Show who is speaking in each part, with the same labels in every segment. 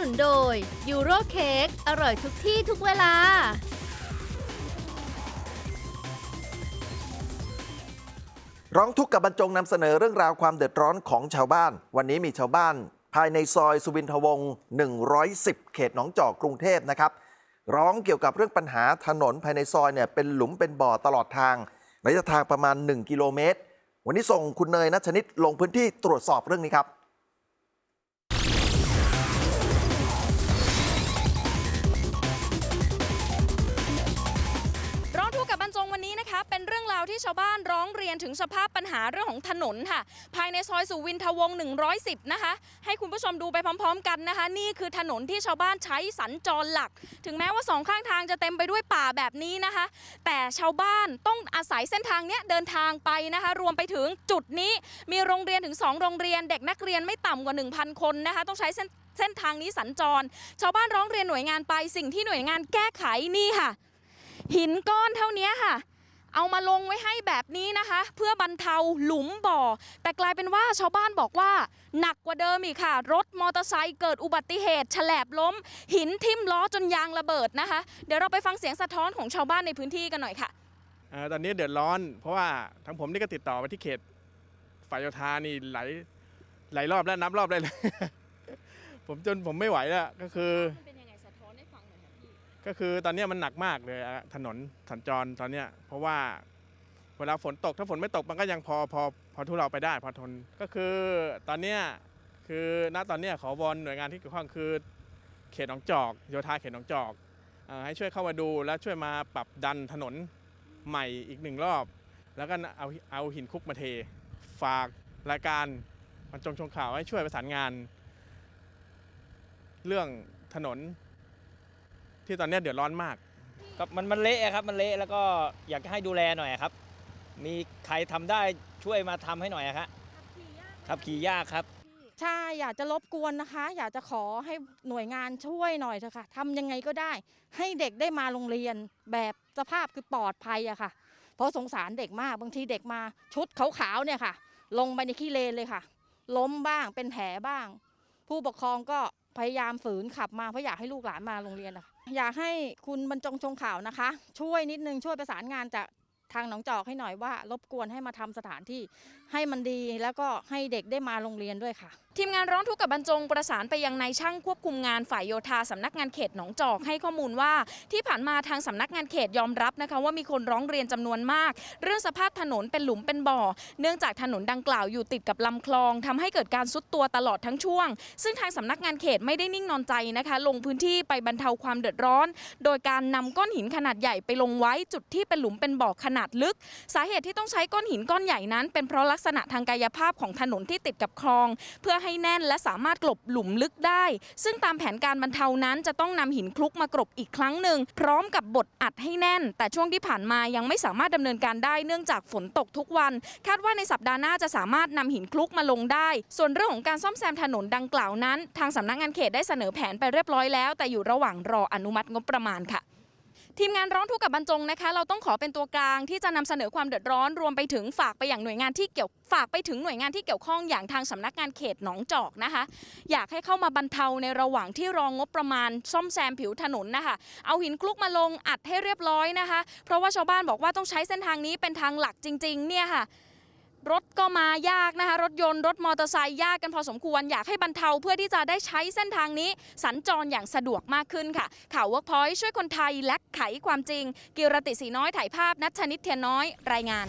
Speaker 1: นุนโดยยูโรเค้กอร่อยทุกที่ทุกเวลา
Speaker 2: ร้องทุกข์กับบรรจงนำเสนอเรื่องราวความเดือดร้อนของชาวบ้าน วันนี้มีชาวบ้าน ภายในซอยสุวินทวงศ์110 เขตหนองจอกกรุงเทพนะครับ ร้องเกี่ยวกับเรื่องปัญหาถนนภายในซอยเนี่ยเป็นหลุมเป็นบ่อตลอดทางระยะทางประมาณ 1 กิโลเมตร วันนี้ส่งคุณเนยนัชนิดลงพื้นที่ตรวจสอบเรื่องนี้ครับา
Speaker 3: วที่ชาวบ้านร้องเรียนถึงสภาพปัญหาเรื่องของถนนค่ะ ภายในซอยสุวินทวงศ์110 นะคะ ให้คุณผู้ชมดูไปพร้อม ๆ กันนะคะ นี่คือถนนที่ชาวบ้านใช้สัญจรหลัก ถึงแม้ว่าสองข้างทางจะเต็มไปด้วยป่าแบบนี้นะคะ แต่ชาวบ้านต้องอาศัยเส้นทางเนี้ยเดินทางไปนะคะ รวมไปถึงจุดนี้มีโรงเรียนถึง 2 โรงเรียน เด็กนักเรียนไม่ต่ำกว่า 1,000 คนนะคะ ต้องใช้เส้นเส้นทางนี้สัญจร ชาวบ้านร้องเรียนหน่วยงานไป สิ่งที่หน่วยงานแก้ไขนี่ค่ะ หินก้อนเท่านี้ค่ะ เอามาลงไว้ให้แบบนี้นะคะ เพื่อบรรเทาหลุมบ่อ แต่กลายเป็นว่าชาวบ้านบอกว่า หนักกว่าเดิมอีกค่ะ รถมอเตอร์ไซค์เกิดอุบัติเหตุฉลบล้ม หินทิ่มล้อจนยางระเบิดนะคะ เดี๋ยวเราไปฟังเสียงสะท้อนของชาวบ้านในพื้นที่กันหน่อยค่ะ
Speaker 4: ออตอนนี้เดือดร้อน เพราะว่าทางผมนี่ก็ติดต่อไปที่เขตฝ่ายโยธานี่หลายหลายรอบแล้วนับรอบได้เลย ผมจนผมไม่ไหวแล้วก็คือ ก็คือตอนนี้มันหนักมากเลยอะถนนสัญจรตอนเนี้ยเพราะว่าเวลาฝนตกถ้าฝนไม่ตกมันก็ยังพอพอพอทุเราไปได้พอทนก็คือตอนเนี้ยคือณตอนเนี้ยขอวอนหน่วยงานที่เกี่ยวข้องคือ เขตหนองจอก โยธาเขตหนองจอกเอ่อให้ช่วยเข้ามาดูและช่วยมาปรับดันถนนใหม่อีกหนึ่งรอบ แล้วก็เอาเอาหินคุกมาเท ฝากรายการบรรจงชงข่าวให้ช่วยประสานงาน เรื่องถนน ที่ตอนเนี้ยเดือดร้อนมาก
Speaker 5: ครับมันมันเละอะครับมันเละแล้วก็อยากจะให้ดูแลหน่อยอะครับ มีใครทำได้ช่วยมาทำให้หน่อยอะครับขับขี่ยากครับ
Speaker 6: ใช่อยากจะรบกวนนะคะ อยากจะขอให้หน่วยงานช่วยหน่อยเถอะค่ะทำยังไงก็ได้ ให้เด็กได้มาโรงเรียนแบบสภาพคือปลอดภัยอะค่ะ เพราะสงสารเด็กมากบางทีเด็กมาชุดขาวๆเนี่ยค่ะ ลงไปในขี้เลนเลยค่ะ ล้มบ้างเป็นแผลบ้าง ผู้ปกครองก็พยายามฝืนขับมาเพราะอยากให้ลูกหลานมาโรงเรียนนะคะ อยากให้คุณบรรจงชงข่าวนะคะ ช่วยนิดนึงช่วยประสานงานจาก ทางหนองจอกให้หน่อยว่า รบกวนให้มาทำสถานที่ให้มันดีแล้วก็ให้เด็กได้มาโรงเรียนด้วยค่ะ
Speaker 3: ทีมงานร้องทุกข์กับบรรจงประสานไปยังนายช่างควบคุมงานฝ่ายโยธาสำนักงานเขตหนองจอกให้ข้อมูลว่าที่ผ่านมาทางสำนักงานเขตยอมรับนะคะว่ามีคนร้องเรียนจำนวนมาก เรื่องสภาพถนนเป็นหลุมเป็นบ่อ เนื่องจากถนนดังกล่าวอยู่ติดกับลำคลองทำให้เกิดการซุดตัวตลอดทั้งช่วง ซึ่งทางสำนักงานเขตไม่ได้นิ่งนอนใจนะคะ ลงพื้นที่ไปบรรเทาความเดือดร้อน โดยการนำก้อนหินขนาดใหญ่ไปลงไว้จุดที่เป็นหลุมเป็นบ่อขนาดลึก สาเหตุที่ต้องใช้ก้อนหินก้อนใหญ่นั้น เป็นเพราะลักษณะทางกายภาพของถนนที่ติดกับคลอง เพื่อให้แน่นและสามารถกลบหลุมลึกได้ ซึ่งตามแผนการบรรเทานั้นจะต้องนำหินคลุกมากรบอีกครั้งหนึ่งพร้อมกับบดอัดให้แน่น แต่ช่วงที่ผ่านมายังไม่สามารถดำเนินการได้เนื่องจากฝนตกทุกวัน คาดว่าในสัปดาห์หน้าจะสามารถนำหินคลุกมาลงได้ ส่วนเรื่องของการซ่อมแซมถนนดังกล่าวนั้น ทางสำนักงานเขตได้เสนอแผนไปเรียบร้อยแล้ว แต่อยู่ระหว่างรออนุมัติงบประมาณค่ะ ทีมงานร้องทุกข์กับบรรจงนะคะ เราต้องขอเป็นตัวกลางที่จะนำเสนอความเดือดร้อนรวมไปถึงฝากไปอย่างหน่วยงานที่เกี่ยวฝากไปถึงหน่วยงานที่เกี่ยวข้องอย่างทางสำนักงานเขตหนองจอกนะคะ อยากให้เข้ามาบรรเทาในระหว่างที่รองงบประมาณ ซ่อมแซมผิวถนนนะคะ เอาหินคลุกมาลงอัดให้เรียบร้อยนะคะ เพราะว่าชาวบ้านบอกว่าต้องใช้เส้นทางนี้เป็นทางหลักจริง ๆ เนี่ยค่ะ รถก็มายากนะคะ รถยนต์รถมอเตอร์ไซค์ยากกันพอสมควรอยากให้บรรเทาเพื่อที่จะได้ใช้เส้นทางนี้ สัญจรอย่างสะดวกมากขึ้นค่ะ ข่าว Workpoint ช่วยคนไทยและไขความจริง กิรติสีน้อยถ่ายภาพนัชนิดเทียนน้อยรายงาน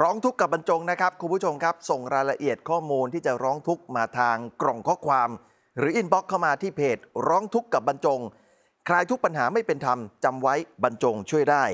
Speaker 2: ร้องทุกข์กับบรรจงนะครับคุณผู้ชมครับ ส่งรายละเอียดข้อมูลที่จะร้องทุกข์มาทางกล่องข้อความ หรืออินบ็อกซ์เข้ามาที่เพจร้องทุกข์กับบรรจง คลายทุกปัญหาไม่เป็นธรรมจำไว้บรรจงช่วยได้